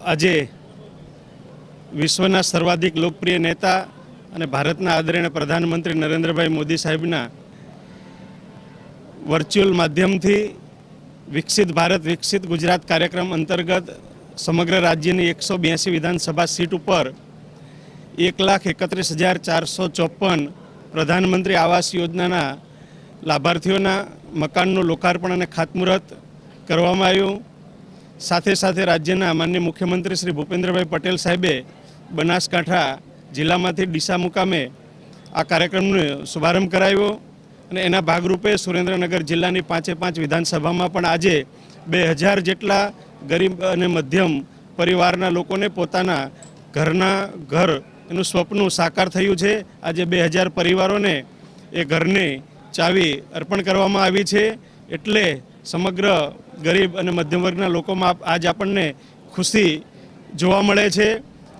આજે વિશ્વના સર્વાધિક લોકપ્રિય નેતા અને ભારતના આદરણીય પ્રધાનમંત્રી નરેન્દ્રભાઈ મોદી સાહેબના વર્ચ્યુઅલ માધ્યમથી વિકસિત ભારત, વિકસિત ગુજરાત કાર્યક્રમ અંતર્ગત સમગ્ર રાજ્યની એકસો બ્યાસી વિધાનસભા સીટ ઉપર એક લાખ એકત્રીસ હજાર ચારસો ચોપન પ્રધાનમંત્રી આવાસ યોજનાના લાભાર્થીઓના મકાનનું લોકાર્પણ અને ખાતમુહૂર્ત કરવામાં આવ્યું. સાથે સાથે રાજ્યના માન્ય મુખ્યમંત્રી શ્રી ભૂપેન્દ્રભાઈ પટેલ સાહેબે બનાસકાંઠા જિલ્લામાંથી ડીસા મુકામે આ કાર્યક્રમનો શુભારંભ કરાવ્યો અને એના ભાગરૂપે સુરેન્દ્રનગર જિલ્લાની પાંચે પાંચ વિધાનસભામાં પણ આજે બે હજાર જેટલા ગરીબ અને મધ્યમ પરિવારના લોકોને પોતાના ઘરના ઘર એનું સ્વપ્ન સાકાર થયું છે. આજે બે હજાર પરિવારોને એ ઘરને ચાવી અર્પણ કરવામાં આવી છે. એટલે સમગ્ર ગરીબ અને મધ્યમ વર્ગના લોકોમાં આજ આપણને ખુશી જોવા મળે છે.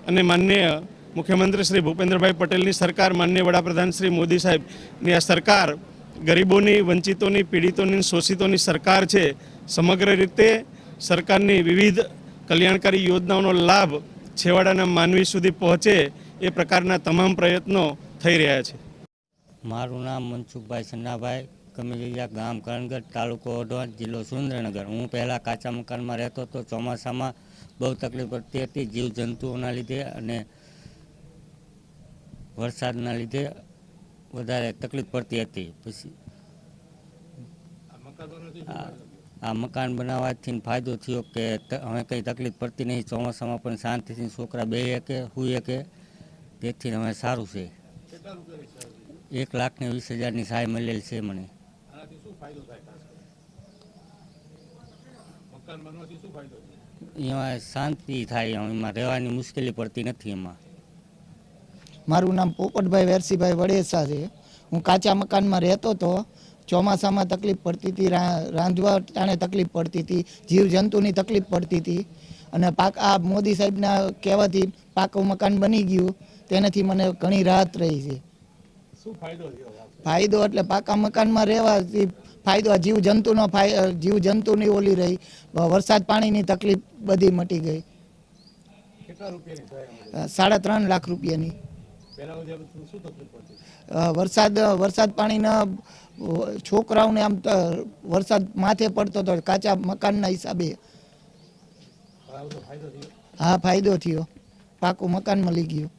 અને માનનીય મુખ્યમંત્રી શ્રી ભૂપેન્દ્રભાઈ પટેલની સરકાર, માનનીય વડાપ્રધાન શ્રી મોદી સાહેબની આ સરકાર ગરીબોની, વંચિતોની, પીડિતોની, શોષિતોની સરકાર છે. સમગ્ર રીતે સરકારની વિવિધ કલ્યાણકારી યોજનાઓનો લાભ છેવાડાના માનવી સુધી પહોંચે એ પ્રકારના તમામ પ્રયત્નો થઈ રહ્યા છે. મારું નામ મનસુખભાઈ સન્નાભાઈ. કમિલિયા ગામ કરણગઢ તાલુકો ઓઢવાણ જિલ્લો સુરેન્દ્રનગર. હું પહેલાં કાચા મકાનમાં રહેતો હતો. ચોમાસામાં બહુ તકલીફ પડતી હતી જીવજંતુઓના લીધે અને વરસાદના લીધે વધારે તકલીફ પડતી હતી. પછી આ- આ મકાન બનાવવાથી ફાયદો થયો કે હવે કંઈ તકલીફ પડતી નહીં. ચોમાસામાં પણ શાંતિથી છોકરા બે કે હું કે તેથી હવે સારું છે. એક લાખ ને વીસ હજારની સહાય મળેલ છે મને. એમાં શાંતિ થાય એમાં રહેવાની મુશ્કેલી પડતી નથી એમાં. મારું નામ પોપટભાઈ વેરસીભાઈ વડેસા છે. હું કાચા મકાનમાં રહેતો હતો. ચોમાસામાં તકલીફ પડતી હતી રા- રાંધવા ટાણે તકલીફ પડતી હતી જીવજંતુની તકલીફ પડતી હતી. અને પાક આ મોદી સાહેબના કહેવાથી પાકું મકાન બની ગયું. તેનાથી મને ઘણી રાહત રહી છે. ફાયદો એટલે પાકા મકાનમાં રહેવાથી ફાયદો આ જીવજંતુનો ફાય જીવજંતુની ઓલી રહી. વરસાદ પાણીની તકલીફ બધી મટી ગઈ. સાડા ત્રણ લાખ રૂપિયાની. વરસાદ વરસાદ પાણીના છોકરાઓને આમ ત- વરસાદ માથે પડતો હતો કાચા મકાનના હિસાબે. હા ફાયદો થયો. પાકું મકાન મળી ગયું.